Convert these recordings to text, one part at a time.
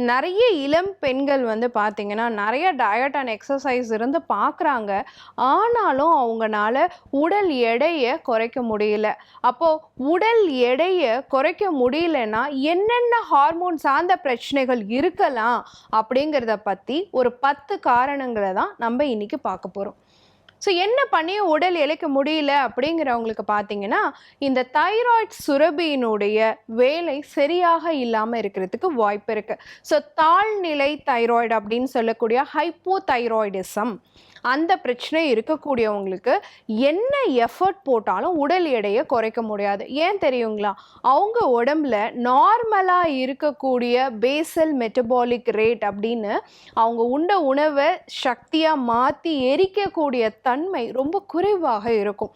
நிறைய இளம் பெண்கள் வந்து பார்த்திங்கன்னா நிறைய டயட் அண்ட் எக்ஸசைஸ் இருந்து பார்க்குறாங்க ஆனாலும் அவங்கனால உடல் எடையை குறைக்க முடியல. அப்போது உடல் எடையை குறைக்க முடியலன்னா என்னென்ன ஹார்மோன் சார்ந்த பிரச்சனைகள் இருக்கலாம் அப்படிங்கிறத பற்றி ஒரு பத்து காரணங்களை தான் நம்ம இன்றைக்கி பார்க்க போகிறோம் ஸோ என்ன பண்ணியும் உடல் இழைக்க முடியல அப்படிங்கிறவங்களுக்கு பார்த்தீங்கன்னா இந்த தைராய்ட் சுரபியினுடைய வேலை சரியாக இல்லாமல் இருக்கிறதுக்கு வாய்ப்பு இருக்குது ஸோ தாழ்நிலை தைராய்டு அப்படின்னு சொல்லக்கூடிய ஹைப்போ தைராய்டிசம் அந்த பிரச்சனை இருக்கக்கூடியவங்களுக்கு என்ன எஃபர்ட் போட்டாலும் உடல் எடையை குறைக்க முடியாது. ஏன் தெரியுங்களா? அவங்க உடம்புல நார்மலாக இருக்கக்கூடிய பேசல் மெட்டபாலிக் ரேட் அப்படின்னு அவங்க உண்ட உணவை சக்தியாக மாற்றி எரிக்கக்கூடிய தன்மை ரொம்ப குறைவாக இருக்கும்.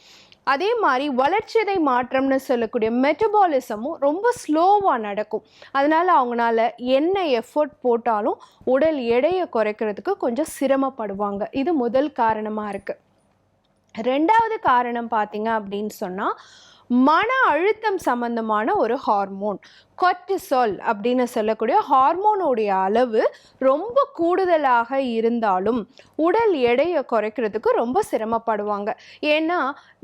அதே மாதிரி வளர்ச்சிதை மாற்றம்னு சொல்லக்கூடிய மெட்டபாலிசமும் ரொம்ப ஸ்லோவாக நடக்கும். அதனால் அவங்களால என்ன எஃபர்ட் போட்டாலும் உடல் எடையை குறைக்கிறதுக்கு கொஞ்சம் சிரமப்படுவாங்க. இது முதல் காரணமாக இருக்குது ரெண்டாவது காரணம் பார்த்தீங்க அப்படின்னு சொன்னால் மன அழுத்தம் சம்பந்தமான ஒரு ஹார்மோன் கொர்டிசோல் அப்படின்னு சொல்லக்கூடிய ஹார்மோனுடைய அளவு ரொம்ப கூடுதலாக இருந்தாலும் உடல் எடையை குறைக்கிறதுக்கு ரொம்ப சிரமப்படுவாங்க. ஏன்னா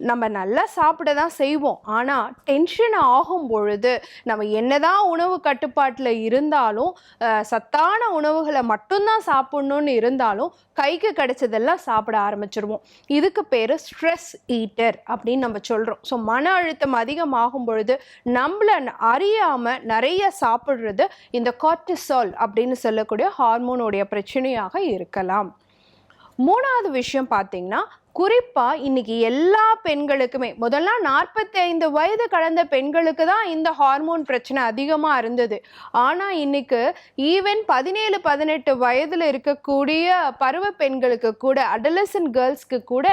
நம்ம நல்லா சாப்பிட தான் செய்வோம். ஆனால் டென்ஷன் ஆகும் பொழுது நம்ம என்னதான் உணவு கட்டுப்பாட்டில் இருந்தாலும் சத்தான உணவுகளை மட்டும்தான் சாப்பிட்ணுன்னு இருந்தாலும் கைக்கு கிடைச்சதெல்லாம் சாப்பிட ஆரம்பிச்சிருவோம். இதுக்கு பேர் ஸ்ட்ரெஸ் ஈட்டர் அப்படின்னு நம்ம சொல்கிறோம் ஸோ மன அழுத்தம் அதிகமாகும் பொழுது நம்மளை அறியாமல் நிறைய சாப்பிட்றது இந்த கார்டிசால் அப்படின்னு சொல்லக்கூடிய ஹார்மோனுடைய பிரச்சனையாக இருக்கலாம். மூணாவது விஷயம் பார்த்தீங்கன்னா குறிப்பாக இன்னைக்கு எல்லா பெண்களுக்குமே முதல்ல நாற்பத்தி ஐந்து வயது கடந்த பெண்களுக்கு தான் இந்த ஹார்மோன் பிரச்சனை அதிகமாக இருந்தது. ஆனால் இன்னைக்கு ஈவன் பதினேழு பதினெட்டு வயதில் இருக்கக்கூடிய பருவ பெண்களுக்கு கூட அடலசன் கேர்ள்ஸ்க்கு கூட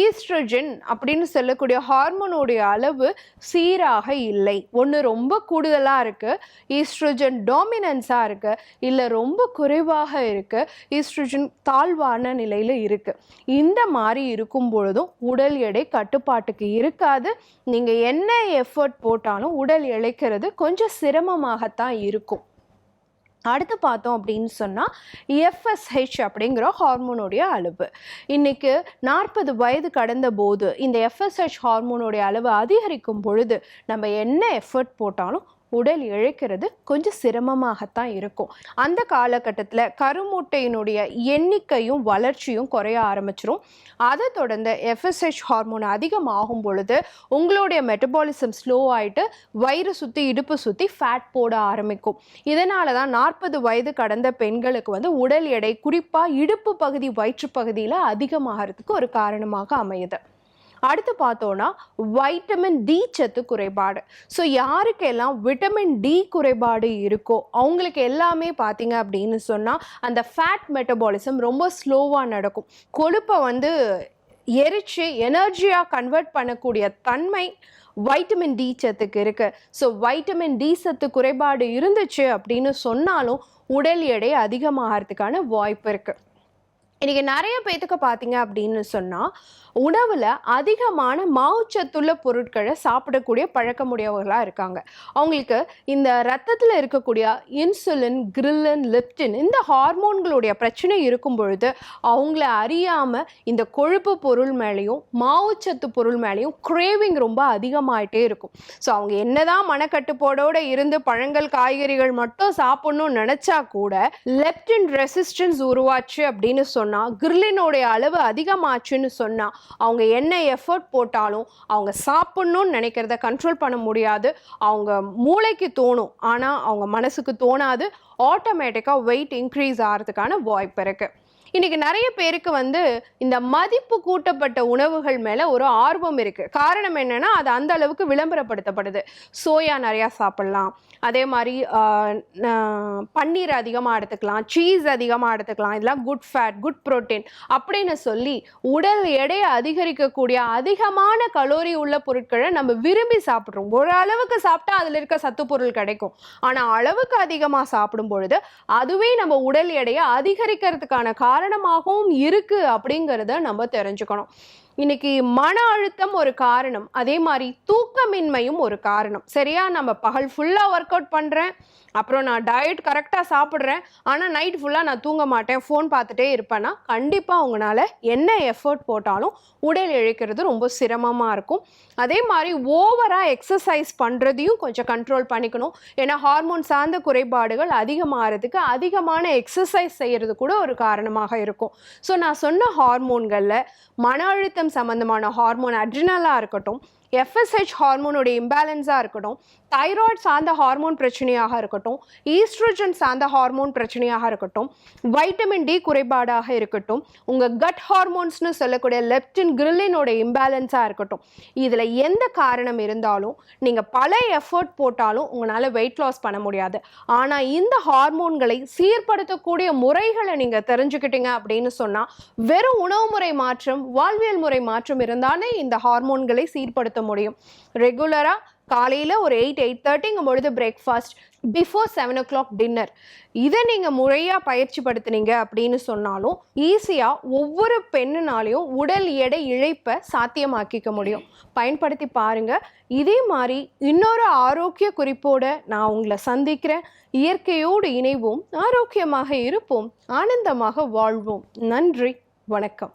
ஈஸ்ட்ரஜன் அப்படின்னு சொல்லக்கூடிய ஹார்மோனுடைய அளவு சீராக இல்லை. ஒன்று ரொம்ப கூடுதலாக இருக்குது ஈஸ்ட்ரஜன் டாமினன்ஸாக இருக்குது இல்லை ரொம்ப குறைவாக இருக்குது ஈஸ்ட்ரஜன் தாழ்வான நிலையில் இருக்குது இந்த மாதிரி இருக்கும் பொழுதும் உடல் எடை கட்டுப்பாட்டுக்கு இருக்காது. நீங்கள் என்ன எஃபர்ட் போட்டாலும் உடல் இழைக்கிறது கொஞ்சம் சிரமமாகத்தான் இருக்கும். அடுத்து பார்த்தோம் அப்படின்னு சொன்னால் எஃப்எஸ்ஹெச் அப்படிங்கிற ஹார்மோனுடைய அளவு. இன்னைக்கு நாற்பது வயது கடந்த போது இந்த எஃப்எஸ்ஹெச் ஹார்மோனுடைய அளவு அதிகரிக்கும் பொழுது நம்ம என்ன எஃபர்ட் போட்டாலும் உடல் இழைக்கிறது கொஞ்சம் சிரமமாகத்தான் இருக்கும். அந்த காலகட்டத்தில் கருமுட்டையினுடைய எண்ணிக்கையும் வளர்ச்சியும் குறைய ஆரம்பிச்சிரும். அதை தொடர்ந்து எஃப்எஸ்ஹெச் ஹார்மோன் அதிகமாகும் பொழுது உங்களுடைய மெட்டபாலிசம் ஸ்லோ ஆகிட்டு வயிறு சுற்றி இடுப்பு சுற்றி ஃபேட் போட ஆரம்பிக்கும். இதனால தான் நாற்பது வயது கடந்த பெண்களுக்கு வந்து உடல் எடை குறிப்பாக இடுப்பு பகுதி வயிற்று பகுதியில் அதிகமாகிறதுக்கு ஒரு காரணமாக அமையுது. அடுத்து பார்த்தோன்னா வைட்டமின் டி சத்து குறைபாடு. ஸோ யாருக்கெல்லாம் விட்டமின் டி குறைபாடு இருக்கோ அவங்களுக்கு எல்லாமே பார்த்தீங்க அப்படின்னு சொன்னால் அந்த ஃபேட் மெட்டபாலிசம் ரொம்ப ஸ்லோவாக நடக்கும். கொழுப்பை வந்து எரிச்சு எனர்ஜியாக கன்வெர்ட் பண்ணக்கூடிய தன்மை வைட்டமின் டி சத்துக்கு இருக்குது ஸோ வைட்டமின் டி சத்து குறைபாடு இருந்துச்சு அப்படின்னு சொன்னாலும் உடல் எடை அதிகமாகிறதுக்கான வாய்ப்பு இருக்குது இன்றைக்கி நிறைய பேத்துக்கு பார்த்தீங்க அப்படின்னு சொன்னால் உணவில் அதிகமான மாவுச்சத்துள்ள பொருட்களை சாப்பிடக்கூடிய பழக்கமுடையவர்களாக இருக்காங்க. அவங்களுக்கு இந்த ரத்தத்தில் இருக்கக்கூடிய இன்சுலின் கிரில்லன் லிப்டின் இந்த ஹார்மோன்களுடைய பிரச்சனை இருக்கும் பொழுது அவங்கள அறியாமல் இந்த கொழுப்பு பொருள் மேலேயும் மாவுச்சத்து பொருள் மேலேயும் கிரேவிங் ரொம்ப அதிகமாகிட்டே இருக்கும். ஸோ அவங்க என்னதான் மனக்கட்டுப்பாடோடு இருந்து பழங்கள் காய்கறிகள் மட்டும் சாப்பிடணும்னு நினச்சா கூட லெப்டின் ரெசிஸ்டன்ஸ் உருவாச்சு அப்படின்னு சொன்னால் கிர்லினோடைய அளவு அதிகமாச்சுன்னு சொன்னால் அவங்க என்ன எஃபர்ட் போட்டாலும் அவங்க சாப்பிட்ணுன்னு நினைக்கிறத கண்ட்ரோல் பண்ண முடியாது. அவங்க மூளைக்கு தோணும். ஆனால் அவங்க மனசுக்கு தோணாது. ஆட்டோமேட்டிக்காக வெயிட் இன்க்ரீஸ் ஆகிறதுக்கான வாய்ப்பு இருக்குது இன்னைக்கு நிறைய பேருக்கு வந்து இந்த மதிப்பு கூட்டப்பட்ட உணவுகள் மேல ஒரு ஆர்வம் இருக்கு. காரணம் என்னன்னா அது அந்த அளவுக்கு விளம்பரப்படுத்தப்படுது. சோயா நிறையா சாப்பிடலாம். அதே மாதிரி பன்னீர் அதிகமாக எடுத்துக்கலாம் சீஸ் அதிகமாக எடுத்துக்கலாம் இதெல்லாம் குட் ஃபேட் குட் புரோட்டீன் அப்படின்னு சொல்லி உடல் எடையை அதிகரிக்கக்கூடிய அதிகமான கலோரி உள்ள பொருட்களை நம்ம விரும்பி சாப்பிட்றோம். ஒரு அளவுக்கு சாப்பிட்டா அதில் இருக்க சத்து பொருள் கிடைக்கும். ஆனால் அளவுக்கு அதிகமாக சாப்பிடும் பொழுது அதுவே நம்ம உடல் எடையை அதிகரிக்கிறதுக்கான காரணமாகவும் இருக்கு அப்படிங்கிறத நம்ம தெரிஞ்சுக்கணும். இன்னைக்கு மன அழுத்தம் ஒரு காரணம் அதே மாதிரி தூக்கமின்மையும் ஒரு காரணம். சரியா? நம்ம பகல் ஃபுல்லாக ஒர்க் அவுட் பண்ணுறேன் அப்புறம் நான் டயட் கரெக்டாக சாப்பிட்றேன். ஆனால் நைட் ஃபுல்லாக நான் தூங்க மாட்டேன். ஃபோன் பார்த்துட்டே இருப்பேன்னா கண்டிப்பாக உங்களால் என்ன எஃபர்ட் போட்டாலும் உடல் இழைக்கிறது ரொம்ப சிரமமாக இருக்கும். அதே மாதிரி ஓவராக எக்ஸசைஸ் பண்ணுறதையும் கொஞ்சம் கண்ட்ரோல் பண்ணிக்கணும். ஏன்னா ஹார்மோன் சார்ந்த குறைபாடுகள் அதிகமாகிறதுக்கு அதிகமான எக்ஸசைஸ் செய்கிறது கூட ஒரு காரணமாக இருக்கும். ஸோ நான் சொன்ன ஹார்மோன்களில் மன அழுத்தம் சம்மந்தமான ஹார்மோன் அட்ரினலாக இருக்கட்டும் எஃப்எஸ்ஹெச் ஹார்மோனோட இம்பேலன்ஸாக இருக்கட்டும் தைராய்டு சார்ந்த ஹார்மோன் பிரச்சனையாக இருக்கட்டும் ஈஸ்ட்ரோஜன் சார்ந்த ஹார்மோன் பிரச்சனையாக இருக்கட்டும் வைட்டமின் டி குறைபாடாக இருக்கட்டும் உங்கள் கட் ஹார்மோன்ஸ்னு சொல்லக்கூடிய லெப்டின் கிரில்லினோட இம்பேலன்ஸாக இருக்கட்டும். இதில் எந்த காரணம் இருந்தாலும் நீங்கள் பல எஃபர்ட் போட்டாலும் உங்களால் வெயிட் லாஸ் பண்ண முடியாது. ஆனால் இந்த ஹார்மோன்களை சீர்படுத்தக்கூடிய முறைகளை நீங்கள் தெரிஞ்சுக்கிட்டீங்க அப்படின்னு சொன்னால் வெறும் உணவு முறை மாற்றம் வாழ்வியல் முறை மாற்றம் இருந்தாலே இந்த ஹார்மோன்களை சீர்படுத்த முடியும். ரெகுலராக காலையில் ஒரு எயிட் எயிட் தேர்ட்டிங்கும் பொழுது breakfast before seven o'clock dinner இதை நீங்கள் முறையாக பயிற்சி படுத்துனீங்க அப்படின்னு சொன்னாலும் ஈஸியாக ஒவ்வொரு பெண்ணுனாலையும் உடல் எடை இழைப்பை சாத்தியமாக்கிக்க முடியும். பயன்படுத்தி பாருங்கள் இதே மாதிரி இன்னொரு ஆரோக்கிய குறிப்போடு நான் உங்களை சந்திக்கிறேன். இயற்கையோடு இணைவோம் ஆரோக்கியமாக இருப்போம் ஆனந்தமாக வாழ்வோம். நன்றி வணக்கம்.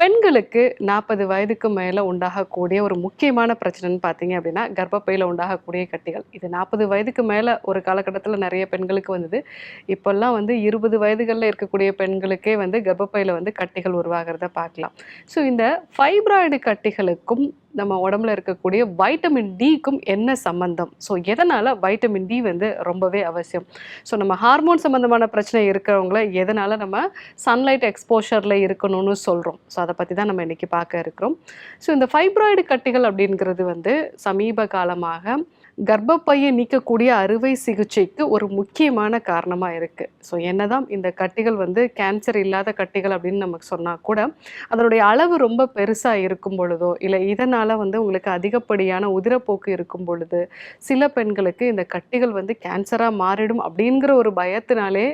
பெண்களுக்கு நாற்பது வயதுக்கு மேலே உண்டாகக்கூடிய ஒரு முக்கியமான பிரச்சனைன்னு பார்த்தீங்க அப்படின்னா கர்ப்பப்பையில் உண்டாகக்கூடிய கட்டிகள். இது நாற்பது வயதுக்கு மேலே ஒரு காலகட்டத்தில் நிறைய பெண்களுக்கு வந்தது. இப்போல்லாம் வந்து இருபது வயதுகளில் இருக்கக்கூடிய பெண்களுக்கே வந்து கர்ப்பப்பையில் வந்து கட்டிகள் உருவாகிறத பார்க்கலாம். ஸோ இந்த ஃபைப்ராய்டு கட்டிகளுக்கும் நம்ம உடம்புல இருக்கக்கூடிய வைட்டமின் டிக்கும் என்ன சம்பந்தம்? ஸோ எதனால் வைட்டமின் டி வந்து ரொம்பவே அவசியம்? ஸோ நம்ம ஹார்மோன் சம்மந்தமான பிரச்சனை இருக்கிறவங்கள எதனால் நம்ம சன்லைட் எக்ஸ்போஷரில் இருக்கணும்னு சொல்கிறோம் ஸோ அதை பற்றி தான் நம்ம இன்றைக்கி பார்க்க இருக்கிறோம். ஸோ இந்த ஃபைப்ராய்டு கட்டிகள் அப்படிங்கிறது வந்து சமீப காலமாக கர்ப்பப்பையை நீக்கக்கூடிய அறுவை சிகிச்சைக்கு ஒரு முக்கியமான காரணமாக இருக்குது ஸோ என்னதான் இந்த கட்டிகள் வந்து கேன்சர் இல்லாத கட்டிகள் அப்படின்னு நமக்கு சொன்னால் கூட அதனுடைய அளவு ரொம்ப பெருசாக இருக்கும் பொழுதோ இல்லை இதனால் வந்து உங்களுக்கு அதிகப்படியான உதிரப்போக்கு இருக்கும் பொழுது சில பெண்களுக்கு இந்த கட்டிகள் வந்து கேன்சராக மாறிடும் அப்படிங்கிற ஒரு பயத்தினாலே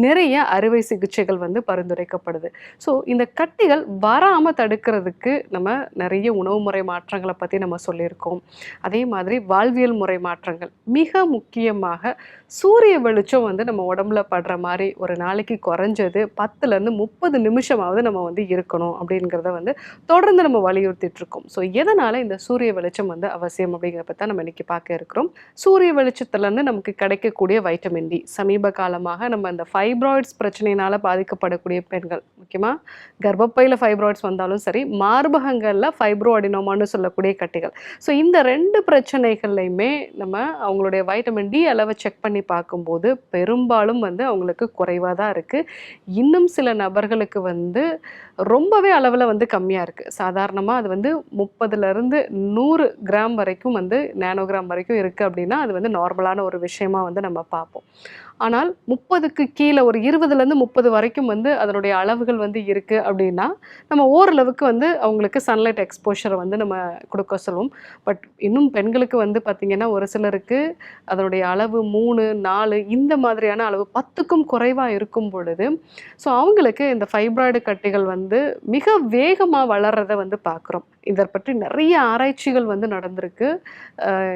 நிறைய அறுவை சிகிச்சைகள் வந்து பரிந்துரைக்கப்படுது. ஸோ இந்த கட்டிகள் வராமல் தடுக்கிறதுக்கு நம்ம நிறைய உணவு முறை மாற்றங்களை பற்றி நம்ம சொல்லியிருக்கோம். அதே மாதிரி வாழ்வியல் முறை மாற்றங்கள். மிக முக்கியமாக சூரிய வெளிச்சம் வந்து நம்ம உடம்புல படுற மாதிரி ஒரு நாளைக்கு குறைஞ்சது பத்துலேருந்து முப்பது நிமிஷமாவது நம்ம வந்து இருக்கணும் அப்படிங்கிறத வந்து தொடர்ந்து நம்ம வலியுறுத்திட்டுருக்கோம் ஸோ எதனால் இந்த சூரிய வெளிச்சம் வந்து அவசியம் அப்படிங்கிறப்ப தான் நம்ம இன்றைக்கி பார்க்க இருக்கிறோம். சூரிய வெளிச்சத்துலேருந்து நமக்கு கிடைக்கக்கூடிய வைட்டமின் டி சமீப காலமாக நம்ம இந்த ஃபைப்ராய்ட்ஸ் பிரச்சனையினால் பாதிக்கப்படக்கூடிய பெண்கள் முக்கியமாக கர்ப்பப்பையில் ஃபைப்ராய்ட்ஸ் வந்தாலும் சரி மார்பகங்களில் ஃபைப்ரோ அடினோமான்னு சொல்லக்கூடிய கட்டிகள். ஸோ இந்த ரெண்டு பிரச்சனைகள்லையுமே நம்ம அவங்களுடைய வைட்டமின் டி அளவை செக் பண்ணி பார்க்கும்போது பெரும்பாலும் வந்து அவங்களுக்கு குறைவாக தான் இருக்குது இன்னும் சில நபர்களுக்கு வந்து ரொம்பவே அளவில் வந்து கம்மியாக இருக்குது சாதாரணமாக அது வந்து முப்பதுலேருந்து நூறு கிராம் வரைக்கும் வந்து நேனோகிராம் வரைக்கும் இருக்குது அப்படின்னா அது வந்து நார்மலான ஒரு விஷயமா வந்து நம்ம பார்ப்போம். ஆனால் முப்பதுக்கு கீழே ஒரு இருபதுலேருந்து முப்பது வரைக்கும் வந்து அதனுடைய அளவுகள் வந்து இருக்குது அப்படின்னா நம்ம ஓரளவுக்கு வந்து அவங்களுக்கு சன்லைட் எக்ஸ்போஷரை வந்து நம்ம கொடுக்க சொல்லுவோம் பட் இன்னும் பெண்களுக்கு வந்து பார்த்திங்கன்னா ஒரு சிலருக்கு அதனுடைய அளவு மூணு நாலு இந்த மாதிரியான அளவு பத்துக்கும் குறைவாக இருக்கும் பொழுது ஸோ அவங்களுக்கு இந்த ஃபைப்ராய்டு கட்டிகள் வந்து மிக வேகமாக வளர்றதை வந்து பார்க்குறோம் இதை பற்றி நிறைய ஆராய்ச்சிகள் வந்து நடந்திருக்கு.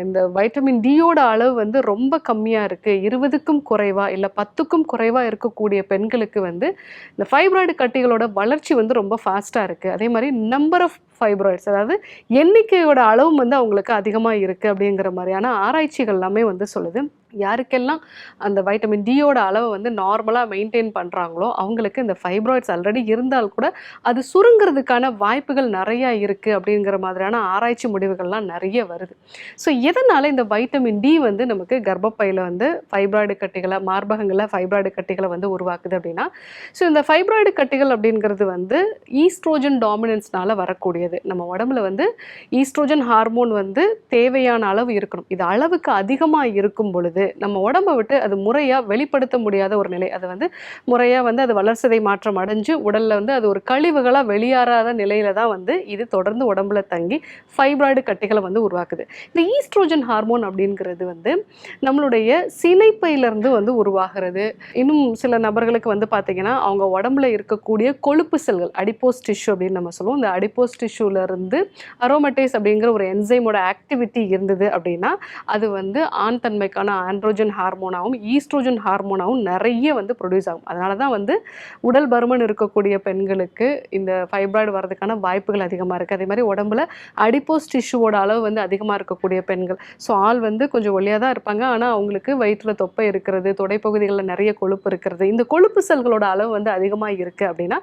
இந்த வைட்டமின் டியோட அளவு வந்து ரொம்ப கம்மியாக இருக்குது இருபதுக்கும் குறைவாக இல்லை பத்துக்கும் குறைவாக இருக்கக்கூடிய பெண்களுக்கு வந்து இந்த ஃபைப்ராய்டு கட்டிகளோட வளர்ச்சி வந்து ரொம்ப ஃபாஸ்ட்டாக இருக்குது அதே மாதிரி நம்பர் ஆஃப் ஃபைப்ராய்ட்ஸ் அதாவது எண்ணிக்கையோட அளவும் வந்து அவங்களுக்கு அதிகமாக இருக்குது அப்படிங்கிற மாதிரியான ஆராய்ச்சிகள் எல்லாமே வந்து சொல்லுது. யாருக்கெல்லாம் அந்த வைட்டமின் டியோட அளவை வந்து நார்மலாக மெயின்டைன் பண்ணுறாங்களோ அவங்களுக்கு இந்த ஃபைப்ராய்ட்ஸ் ஆல்ரெடி இருந்தால் கூட அது சுருங்கிறதுக்கான வாய்ப்புகள் நிறையா இருக்குது அப்படிங்கிற மாதிரியான ஆராய்ச்சி முடிவுகள்லாம் நிறைய வருது. ஸோ எதனால் இந்த வைட்டமின் டி வந்து நமக்கு கர்ப்பப்பையில் வந்து ஃபைப்ராய்டு கட்டிகளை மார்பகங்களில் ஃபைப்ராய்டு கட்டிகளை வந்து உருவாக்குது அப்படின்னா ஸோ இந்த ஃபைப்ராய்டு கட்டிகள் அப்படிங்கிறது வந்து ஈஸ்ட்ரோஜன் டாமினன்ஸ்னால வரக்கூடியது. நம்ம உடம்புல வந்து ஈஸ்ட்ரோஜன் ஹார்மோன் வந்து தேவையான அளவு இருக்கணும். இது அளவுக்கு அதிகமாக இருக்கும் பொழுது நம்ம உடம்பை விட்டு அது முறையாக வெளிப்படுத்த முடியாத ஒரு நிலை. அது வந்து முறையாக வந்து அது வளர்சிதை மாற்றம் அடைஞ்சு உடலில் வந்து அது ஒரு கழிவுகளாக வெளியேறாத நிலையில தான் வந்து இது தொடர்ந்து உடம்புல தங்கி ஃபைப்ராய்டு கட்டிகளை வந்து உருவாக்குது. இந்த ஈஸ்ட்ரோஜன் ஹார்மோன் அப்படிங்கிறது வந்து நம்மளுடைய சினைப்பையிலிருந்து வந்து உருவாகிறது. இன்னும் சில நபர்களுக்கு வந்து பார்த்தீங்கன்னா அவங்க உடம்புல இருக்கக்கூடிய கொழுப்பு செல்கள் அடிப்போஸ் டிஷ்யூ அப்படின்னு நம்ம சொல்லுவோம். இந்த அடிப்போஸ் டிஷ்யூலேருந்து அரோமட்டேஸ் அப்படிங்கிற ஒரு என்சைமோட ஆக்டிவிட்டி இருந்தது அப்படின்னா அது வந்து ஆண் தன்மைக்கான ஆண்ட்ரோஜன் ஹார்மோனாகவும் ஈஸ்ட்ரோஜன் ஹார்மோனாகவும் நிறைய வந்து ப்ரொடியூஸ் ஆகும். அதனால தான் வந்து உடல் பருமன் இருக்கக்கூடிய பெண்களுக்கு இந்த ஃபைப்ராய்டு வரதுக்கான வாய்ப்புகள் அதிகமாக இருக்குது அதே மாதிரி உடம்புல அடிப்போஸ் டிஷ்யூவோட அளவு வந்து அதிகமாக இருக்கக்கூடிய பெண்கள். ஸோ ஆள் வந்து கொஞ்சம் ஒல்லியாக தான் இருப்பாங்க. ஆனால் அவங்களுக்கு வயிற்றில் தொப்பை இருக்கிறது தொடைப்பகுதிகளில் நிறைய கொழுப்பு இருக்கிறது. இந்த கொழுப்பு செல்களோட அளவு வந்து அதிகமாக இருக்குது அப்படின்னா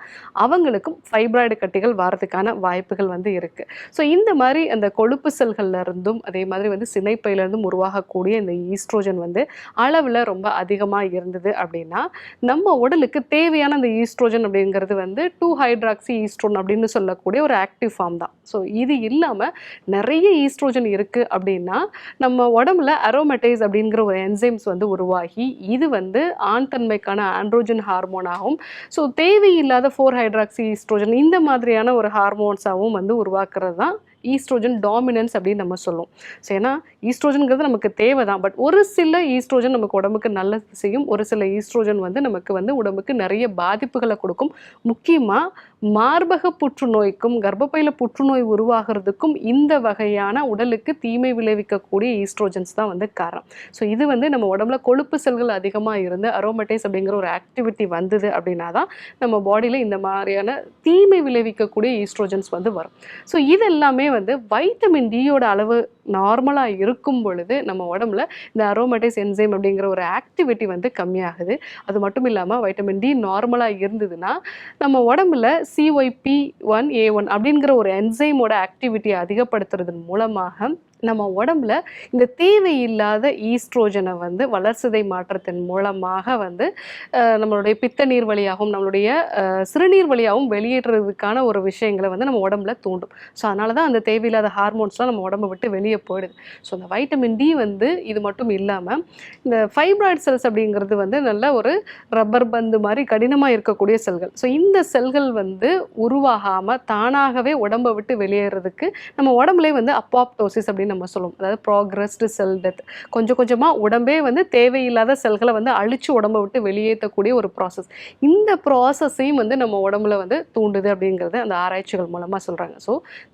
அவங்களுக்கும் ஃபைப்ராய்டு கட்டிகள் வரதுக்கான வாய்ப்புகள் வந்து இருக்குது ஸோ இந்த மாதிரி அந்த கொழுப்பு செல்கள்லேருந்தும் அதே மாதிரி வந்து சினைப்பையிலேருந்தும் உருவாகக்கூடிய இந்த ஈஸ்ட்ரோஜன் வந்து அளவில் ரொம்ப அதிகமாக இருந்தது அப்படின்னா நம்ம உடலுக்கு தேவையான அந்த ஈஸ்ட்ரோஜன் அப்படிங்கிறது வந்து டூ ஹைட்ராக்சி ஈஸ்ட்ரோன் அப்படின்னு சொல்லக்கூடிய ஒரு ஆக்டிவ் ஃபார்ம் தான். ஸோ இது இல்லாமல் நிறைய ஈஸ்ட்ரோஜன் இருக்குது அப்படின்னா நம்ம உடம்புல அரோமெட்டைஸ் அப்படிங்கிற ஒரு என்சைம்ஸ் வந்து உருவாகி இது வந்து ஆண் தன்மைக்கான ஆண்ட்ரோஜன் ஹார்மோனாகவும் ஸோ தேவையில்லாத ஃபோர் ஹைட்ராக்சி ஈஸ்ட்ரோஜன் இந்த மாதிரியான ஒரு ஹார்மோன்ஸாகவும் வந்து உருவாக்குறது தான் ஈஸ்ட்ரோஜன் டாமினன்ஸ் அப்படின்னு நம்ம சொல்லுவோம் ஸோ ஏன்னா ஈஸ்ட்ரோஜனுங்கிறது நமக்கு தேவை தான் பட் ஒரு சில ஈஸ்ட்ரோஜன் நமக்கு உடம்புக்கு நல்லது செய்யும். ஒரு சில ஈஸ்ட்ரோஜன் வந்து நமக்கு வந்து உடம்புக்கு நிறைய பாதிப்புகளை கொடுக்கும். முக்கியமாக மார்பக புற்றுநோய்க்கும் கர்ப்பப்பையில் புற்றுநோய் உருவாகிறதுக்கும் இந்த வகையான உடலுக்கு தீமை விளைவிக்கக்கூடிய ஈஸ்ட்ரோஜன்ஸ் தான் வந்து காரணம் ஸோ இது வந்து நம்ம உடம்புல கொழுப்பு செல்கள் அதிகமாக இருந்து அரோமெட்டைஸ் அப்படிங்கிற ஒரு ஆக்டிவிட்டி வந்தது அப்படின்னா தான் நம்ம பாடியில் இந்த மாதிரியான தீமை விளைவிக்கக்கூடிய ஈஸ்ட்ரோஜன்ஸ் வந்து வரும். ஸோ இது எல்லாமே வந்து வைட்டமின் டியோட அளவு நார்மலாக இருக்கும் பொழுது நம்ம உடம்புல இந்த அரோமேட்டிஸ் என்சைம் அப்படிங்கிற ஒரு ஆக்டிவிட்டி வந்து கம்மியாகுது. அது மட்டும் இல்லாமல் வைட்டமின் டி நார்மலாக இருந்ததுன்னா நம்ம உடம்புல சிஒய்பி ஒன் ஏ ஒன் அப்படிங்கிற ஒரு என்சைமோட ஆக்டிவிட்டியை அதிகப்படுத்துறதன் மூலமாக நம்ம உடம்புல இந்த தேவையில்லாத ஈஸ்ட்ரோஜனை வந்து வளர்சிதை மாற்றத்தின் மூலமாக வந்து நம்மளுடைய பித்த நீர் வழியாகவும் நம்மளுடைய சிறுநீர் வழியாகவும் வெளியேற்றுறதுக்கான ஒரு விஷயங்களை வந்து நம்ம உடம்புல தூண்டும். ஸோ அதனால தான் அந்த தேவையில்லாத ஹார்மோன்ஸ்லாம் நம்ம உடம்பை விட்டு வெளியே போயிடுது. ஸோ அந்த வைட்டமின் டி வந்து இது மட்டும் இல்லாமல் இந்த ஃபைப்ராய்ட் செல்ஸ் அப்படிங்கிறது வந்து நல்ல ஒரு ரப்பர் பந்து மாதிரி கடினமாக இருக்கக்கூடிய செல்கள். ஸோ இந்த செல்கள் வந்து உருவாகாமல் தானாகவே உடம்பை விட்டு வெளியேறதுக்கு நம்ம உடம்புலேயே வந்து அப்பாப்டோசிஸ் அப்படின்னு நம்ம சொல்லுவோம். அதாவது ப்ராக்ரஸ்டு செல் டெத் கொஞ்சம் கொஞ்சமாக உடம்பே வந்து தேவையில்லாத செல்களை வந்து அழிச்சு உடம்பை விட்டு வெளியேற்றக்கூடிய ஒரு ப்ராசஸ் இந்த ப்ராசஸையும் வந்து நம்ம உடம்புல வந்து தூண்டுது அப்படிங்கிறது அந்த ஆராய்ச்சிகள் மூலமாக சொல்கிறாங்க ஸோ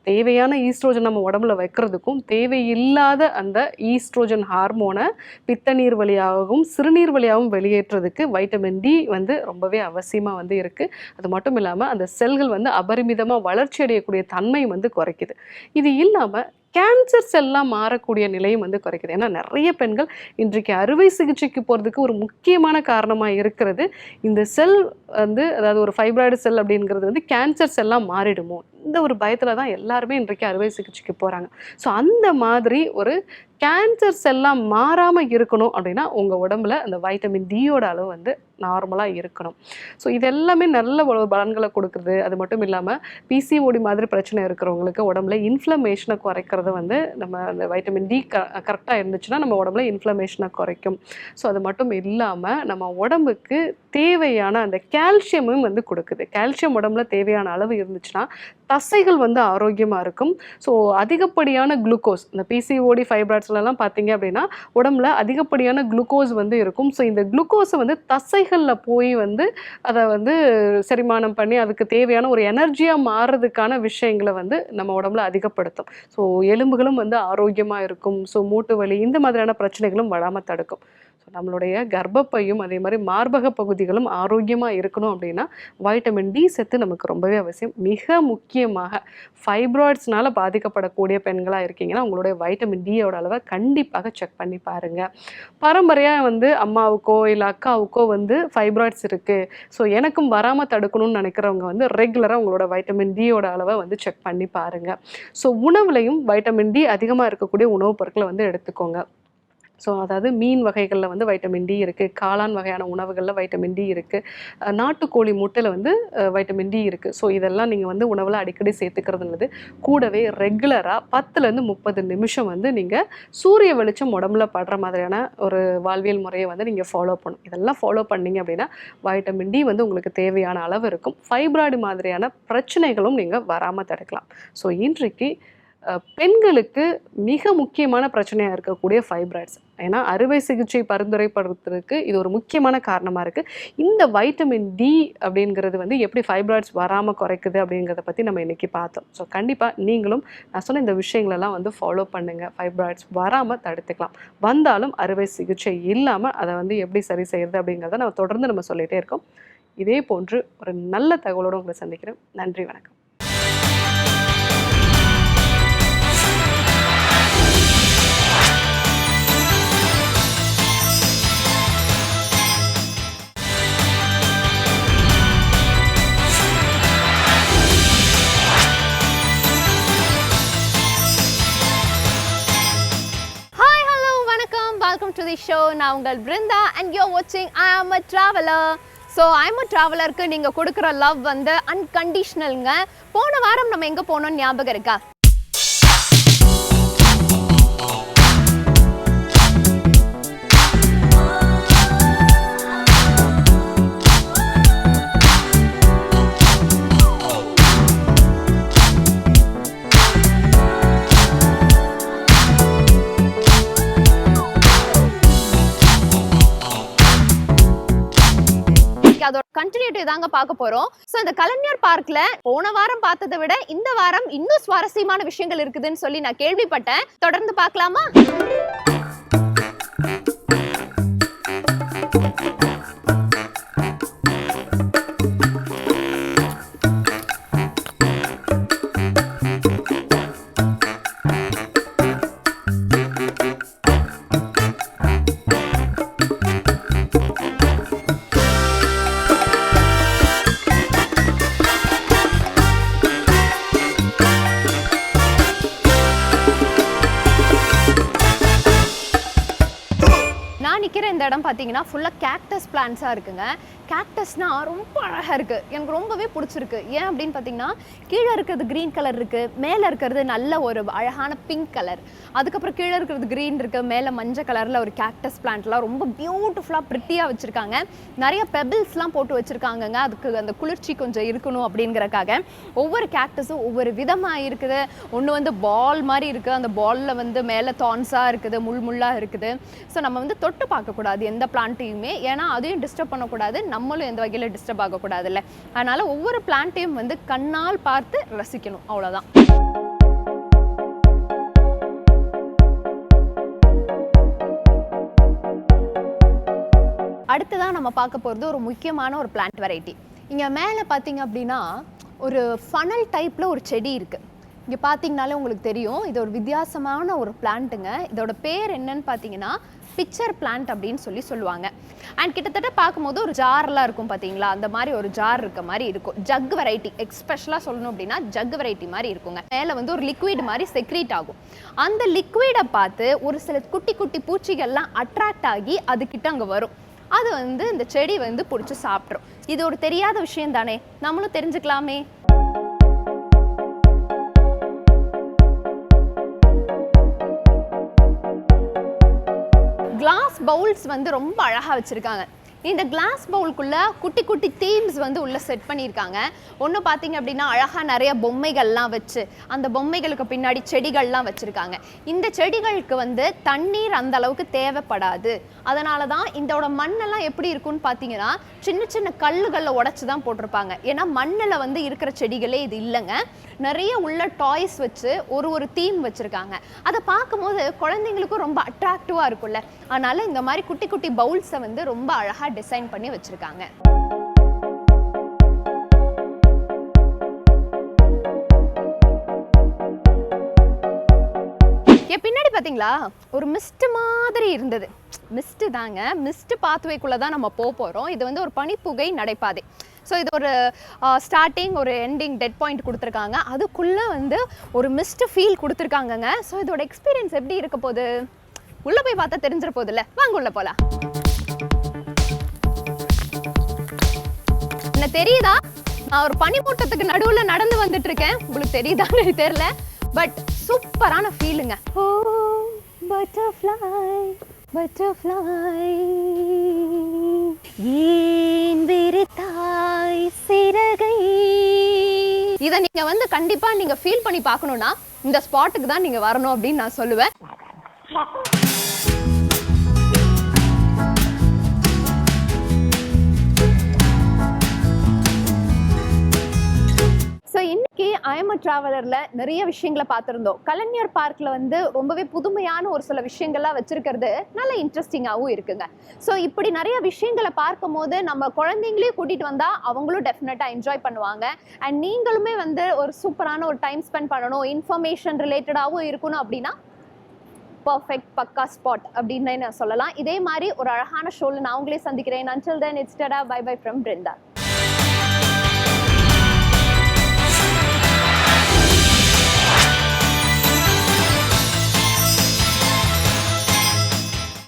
தேவையான ஈஸ்ட்ரோஜன் நம்ம உடம்புல வைக்கிறதுக்கும் தேவையில்லாத அந்த ஈஸ்ட்ரோஜன் ஹார்மோனை பித்த நீர் வழியாகவும் சிறுநீர் வழியாகவும் வெளியேற்றுறதுக்கு வைட்டமின் டி வந்து ரொம்பவே அவசியமாக வந்து இருக்குது அது மட்டும் இல்லாமல் அந்த செல்கள் வந்து அபரிமிதமாக வளர்ச்சி அடையக்கூடிய தன்மை வந்து குறைக்குது. இது இல்லாமல் கேன்சர் செல்லாம் மாறக்கூடிய நிலையும் வந்து குறைக்குது. ஏன்னா நிறைய பெண்கள் இன்றைக்கு அறுவை சிகிச்சைக்கு போகிறதுக்கு ஒரு முக்கியமான காரணமாக இருக்கிறது. இந்த செல் வந்து அதாவது ஒரு ஃபைப்ராய்டு செல் அப்படிங்கிறது வந்து கேன்சர் செல்லாம் மாறிடுமோ? இந்த ஒரு பயத்தில் தான் எல்லாருமே இன்றைக்கு அறுவை சிகிச்சைக்கு போகிறாங்க ஸோ அந்த மாதிரி ஒரு கேன்சர் செல்லாம் மாறாமல் இருக்கணும் அப்படின்னா உங்கள் உடம்புல அந்த வைட்டமின் டியோட அளவு வந்து நார்மலாக இருக்கணும். ஸோ இது எல்லாமே நல்ல பலன்களை கொடுக்குறது அது மட்டும் இல்லாமல் பிசிஓடி மாதிரி பிரச்சனை இருக்கிறவங்களுக்கு உடம்புல இன்ஃப்ளமேஷனை குறைக்கிறது வந்து நம்ம அந்த வைட்டமின் டி க கரெக்டாக இருந்துச்சுன்னா நம்ம உடம்புல இன்ஃப்ளமேஷனை குறைக்கும். ஸோ அது மட்டும் இல்லாமல் நம்ம உடம்புக்கு தேவையான அந்த கால்சியமும் வந்து கொடுக்குது. கால்சியம் உடம்புல தேவையான அளவு இருந்துச்சுன்னா தசைகள் வந்து ஆரோக்கியமாக இருக்கும். ஸோ அதிகப்படியான குளுக்கோஸ் இந்த பிசிஓடி ஃபைப்ராய்ட்ஸ்லாம் பார்த்தீங்க அப்படின்னா உடம்புல அதிகப்படியான குளுக்கோஸ் வந்து இருக்கும். ஸோ இந்த குளுக்கோஸை வந்து தசைகளில் போய் வந்து அதை வந்து செரிமானம் பண்ணி அதுக்கு தேவையான ஒரு எனர்ஜியாக மாறுறதுக்கான விஷயங்களை வந்து நம்ம உடம்புல அதிகப்படுத்தும். ஸோ எலும்புகளும் வந்து ஆரோக்கியமாக இருக்கும். ஸோ மூட்டு வலி இந்த மாதிரியான பிரச்சனைகளும் வராமல் தடுக்கும். ஸோ நம்மளுடைய கர்ப்பப்பையும் அதே மாதிரி மார்பக பகுதிகளும் ஆரோக்கியமாக இருக்கணும் அப்படின்னா வைட்டமின் டி சத்து நமக்கு ரொம்பவே அவசியம். மிக முக்கியமாக ஃபைப்ராய்ட்ஸ்னால பாதிக்கப்படக்கூடிய பெண்களாக இருக்கீங்கன்னா உங்களுடைய வைட்டமின் டியோட அளவை கண்டிப்பாக செக் பண்ணி பாருங்கள் பரம்பரையாக வந்து அம்மாவுக்கோ இல்லை அக்காவுக்கோ வந்து ஃபைப்ராய்ட்ஸ் இருக்குது ஸோ எனக்கும் வராமல் தடுக்கணும்னு நினைக்கிறவங்க வந்து ரெகுலராக உங்களோட வைட்டமின் டியோட அளவை வந்து செக் பண்ணி பாருங்கள் ஸோ உணவுலையும் வைட்டமின் டி அதிகமாக இருக்கக்கூடிய உணவுப் பொருட்களை வந்து எடுத்துக்கோங்க. ஸோ அதாவது மீன் வகைகளில் வந்து வைட்டமின் டி இருக்குது காளான் வகையான உணவுகளில் வைட்டமின் டி இருக்குது நாட்டுக்கோழி முட்டையில் வந்து வைட்டமின் டி இருக்குது ஸோ இதெல்லாம் நீங்கள் வந்து உணவில் அடிக்கடி சேர்த்துக்கிறது நல்லது. கூடவே ரெகுலராக பத்துலேருந்து முப்பது நிமிஷம் வந்து நீங்கள் சூரிய வெளிச்சம் உடம்புல படுற மாதிரியான ஒரு வாழ்வியல் முறையை வந்து நீங்கள் ஃபாலோ பண்ணும் இதெல்லாம் ஃபாலோ பண்ணீங்க அப்படின்னா வைட்டமின் டி வந்து உங்களுக்கு தேவையான அளவு இருக்கும். ஃபைப்ராய்டு மாதிரியான பிரச்சனைகளும் நீங்கள் வராமல் தடுக்கலாம். ஸோ இன்றைக்கு பெண்களுக்கு மிக முக்கியமான பிரச்சனையாக இருக்கக்கூடிய ஃபைப்ராய்ட்ஸ் ஏன்னா அறுவை சிகிச்சை பரிந்துரைப்படுறதுக்கு இது ஒரு முக்கியமான காரணமாக இருக்குது இந்த வைட்டமின் டி அப்படிங்கிறது வந்து எப்படி ஃபைப்ராய்ட்ஸ் வராமல் குறைக்குது அப்படிங்கிறத பற்றி நம்ம இன்றைக்கி பார்த்தோம். ஸோ கண்டிப்பாக நீங்களும் நான் சொன்ன இந்த விஷயங்களெல்லாம் வந்து ஃபாலோ பண்ணுங்கள் ஃபைப்ராய்ட்ஸ் வராமல் தடுத்துக்கலாம். வந்தாலும் அறுவை சிகிச்சை இல்லாமல் அதை வந்து எப்படி சரி செய்கிறது அப்படிங்கிறத நம்ம தொடர்ந்து நம்ம சொல்லிகிட்டே இருக்கோம். இதே போன்று ஒரு நல்ல தகவலோடு உங்களை சந்திக்கிறேன். நன்றி வணக்கம். தி ஷோ நான் உங்கள் பிருந்தா அண்ட் யூ வாட்சிங் I am a traveller so I'm a ட்ராவலருக்கு நீங்கள் கொடுக்குற லவ் வந்து அன்கண்டிஷ்னலுங்க போன வாரம் நம்ம எங்கே போனோம்னு ஞாபகம் இருக்கா? கண்டினியூட்டி தாங்க பார்க்க போறோம். ஸோ இந்த கலைஞர் பார்க்ல போன வாரம் பார்த்ததை விட இந்த வாரம் இன்னும் சுவாரஸ்யமான விஷயங்கள் இருக்குதுன்னு சொல்லி நான் கேள்விப்பட்டேன். தொடர்ந்து பார்க்கலாமா? பார்த்தீங்கன்னா ஃபுல்லாக கேக்டஸ் பிளான்ஸாக இருக்குங்க. கேக்டஸ்னால் ரொம்ப அழகாக இருக்குது எனக்கு ரொம்பவே பிடிச்சிருக்கு. ஏன் அப்படின்னு பார்த்தீங்கன்னா கீழே இருக்கிறது க்ரீன் கலர் இருக்குது மேலே இருக்கிறது நல்ல ஒரு அழகான பிங்க் கலர் அதுக்கப்புறம் கீழே இருக்கிறது க்ரீன் இருக்குது மேலே மஞ்சள் கலரில் ஒரு கேக்டஸ் பிளான்ட்லாம் ரொம்ப பியூட்டிஃபுல்லாக ப்ரிட்டியாக வச்சுருக்காங்க. நிறைய பெபிள்ஸ்லாம் போட்டு வச்சுருக்காங்கங்க. அதுக்கு அந்த குளிர்ச்சி கொஞ்சம் இருக்கணும் அப்படிங்கிறக்காக. ஒவ்வொரு கேக்டஸும் ஒவ்வொரு விதமாக இருக்குது. ஒன்று வந்து பால் மாதிரி இருக்குது அந்த பாலில் வந்து மேலே தான்ஸாக இருக்குது. முள் முள்ளாக இருக்குது. ஸோ நம்ம வந்து தொட்டு பார்க்கக்கூடாது. எந்த பிளான் பிளான்ட்டையுமே ஏன்னா அதையும் டிஸ்டர்ப் பண்ணக்கூடாது. நம்மளும் எந்த வகையில் டிஸ்டர்ப் ஆகக்கூடாதுல்ல. அதனால் ஒவ்வொரு பிளான்ட்டையும் வந்து கண்ணால் பார்த்து ரசிக்கணும். அவ்வளோதான் அடுத்ததாக நம்ம பார்க்க போகிறது ஒரு முக்கியமான ஒரு பிளான்ட் வெரைட்டி இங்கே மேலே பார்த்தீங்க அப்படின்னா ஒரு ஃபனல் டைப்பில் ஒரு செடி இருக்குது இங்கே பார்த்தீங்கனாலே உங்களுக்கு தெரியும் இது ஒரு வித்தியாசமான ஒரு பிளான்ட்டுங்க இதோட பேர் என்னன்னு பார்த்தீங்கன்னா பிக்சர் பிளான்ட் அப்படின்னு சொல்லி சொல்லுவாங்க. அண்ட் கிட்டத்தட்ட பார்க்கும்போது ஒரு ஜார்லாம் இருக்கும் பார்த்தீங்களா அந்த மாதிரி ஒரு ஜார் இருக்க மாதிரி இருக்கும். ஜக் வெரைட்டி எக்ஸ்பெஷலாக சொல்லணும் அப்படின்னா ஜக் வெரைட்டி மாதிரி இருக்குங்க. மேலே வந்து ஒரு லிக்விட் மாதிரி செக்ரீட் ஆகும். அந்த லிக்விடை பார்த்து ஒரு சில குட்டி குட்டி பூச்சிகள்லாம் அட்ராக்ட் ஆகி அதுக்கிட்ட அங்கே வரும். அது வந்து இந்த செடி வந்து பிடிச்சி சாப்பிட்ரும் இது ஒரு தெரியாத விஷயம் தானே? நம்மளும் தெரிஞ்சுக்கலாமே. பவுல்ஸ் வந்து ரொம்ப அழகாக வச்சுருக்காங்க. இந்த கிளாஸ் பவுலுக்குள்ள குட்டி குட்டி தீம்ஸ் வந்து உள்ள செட் பண்ணியிருக்காங்க. ஒன்று பார்த்தீங்க அப்படின்னா அழகாக நிறைய பொம்மைகள்லாம் வச்சு அந்த பொம்மைகளுக்கு பின்னாடி செடிகள்லாம் வச்சுருக்காங்க. இந்த செடிகளுக்கு வந்து தண்ணீர் அந்த அளவுக்கு தேவைப்படாது. அதனால தான் இதோட மண்ணெல்லாம் எப்படி இருக்கும்னு பார்த்தீங்கன்னா சின்ன சின்ன கல்லுகளில் உடச்சி தான் போட்டிருப்பாங்க. ஏன்னா மண்ணில் வந்து இருக்கிற செடிகளே இது இல்லைங்க. நிறைய உள்ள டாய்ஸ் வச்சு ஒரு ஒரு தீம் வச்சுருக்காங்க. அதை பார்க்கும்போது குழந்தைங்களுக்கும் ரொம்ப அட்ராக்டிவாக இருக்கும்ல. அதனால இந்த மாதிரி குட்டி குட்டி பவுல்ஸை வந்து ரொம்ப அழகாக டிசைன் பண்ணி வச்சுருக்காங்க. என் பின்னாடி பார்த்தீங்களா ஒரு மிஸ்ட் மாதிரி இருந்தது. மிஸ்ட் தாங்க. மிஸ்ட் பாத்வேக்குள்ளே தான் நம்ம போக போகிறோம் இது வந்து ஒரு பனிப்புகை நடைபாதை. ஸோ இது ஒரு ஸ்டார்டிங் ஒரு எண்டிங் டெட் பாயிண்ட் கொடுத்துருக்காங்க. அதுக்குள்ளே வந்து ஒரு மிஸ்ட் ஃபீல் கொடுத்துருக்காங்கங்க. ஸோ இதோட எக்ஸ்பீரியன்ஸ் எப்படி இருக்க போகுது? உள்ளே போய் பார்த்தா தெரிஞ்சிட போகுதுல்ல வாங்க உள்ள போலாம். என்ன தெரியுதா? நான் ஒரு பனிமூட்டத்துக்கு நடுவுல நடந்து வந்துட்டு இருக்கேன் உங்களுக்கு தெரியுதான்னு தெரியல. பட் சூப்பரான ஃபீலுங்க ஓ பட்டர்ஃப்ளை பட்டர்ஃப்ளை ஏன் விரித்தாய் சிறகை? இதை நீங்க வந்து கண்டிப்பா நீங்க ஃபீல் பண்ணி பார்க்கணும்னா இந்த ஸ்பாட்டுக்கு தான் நீங்க வரணும் அப்படின்னு நான் சொல்லுவேன். இன்னைக்கு ட்ராவலரில் நிறைய விஷயங்களை பார்த்துருந்தோம். கலைஞர் பார்க்கில் வந்து ரொம்பவே புதுமையான ஒரு சில விஷயங்கள்லாம் வச்சுருக்கிறது நல்ல இன்ட்ரெஸ்டிங்காகவும் இருக்குங்க. ஸோ இப்படி நிறைய விஷயங்களை பார்க்கும்போது நம்ம குழந்தைங்களையும் கூட்டிகிட்டு வந்தால் அவங்களும் டெஃபினட்டாக என்ஜாய் பண்ணுவாங்க. அண்ட் நீங்களுமே வந்து ஒரு சூப்பரான ஒரு டைம் ஸ்பெண்ட் பண்ணணும் இன்ஃபர்மேஷன் ரிலேட்டடாகவும் இருக்கணும் அப்படின்னா பர்ஃபெக்ட் பக்கா ஸ்பாட் அப்படின்னு நான் சொல்லலாம். இதே மாதிரி ஒரு அழகான ஷோவில் நான் உங்களே சந்திக்கிறேன். Until then it's tata bye bye from Brinda